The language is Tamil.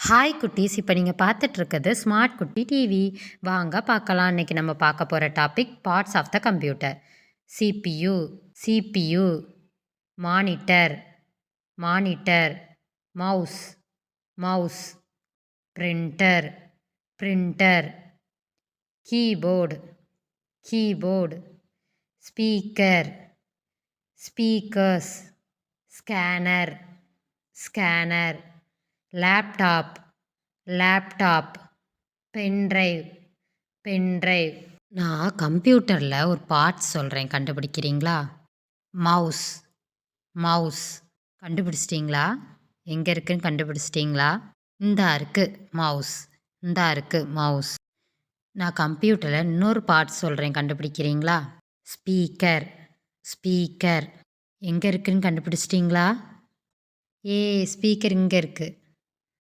ஹாய் குட்டீஸ். இப்போ நீங்கள் பார்த்துட்ருக்கிறது ஸ்மார்ட் குட்டி டிவி வாங்க பார்க்கலாம் இன்றைக்கி நம்ம பார்க்க போகிற topic parts of the computer CPU CPU monitor monitor mouse mouse printer printer keyboard keyboard speaker speakers scanner scanner laptop laptop pendrive pendrive நான் கம்ப்யூட்டரில் ஒரு பார்ட்ஸ் சொல்கிறேன் கண்டுபிடிக்கிறீங்களா? மவுஸ் மவுஸ் கண்டுபிடிச்சிட்டிங்களா? எங்கே இருக்குன்னு கண்டுபிடிச்சிட்டிங்களா? இந்தா இருக்குது மவுஸ் இந்தா இருக்குது மவுஸ் நான் கம்ப்யூட்டரில் இன்னொரு பார்ட்ஸ் சொல்கிறேன் கண்டுபிடிக்கிறீங்களா? ஸ்பீக்கர் ஸ்பீக்கர் எங்கே இருக்குன்னு கண்டுபிடிச்சிட்டிங்களா? ஏ ஸ்பீக்கர் இங்கே இருக்குது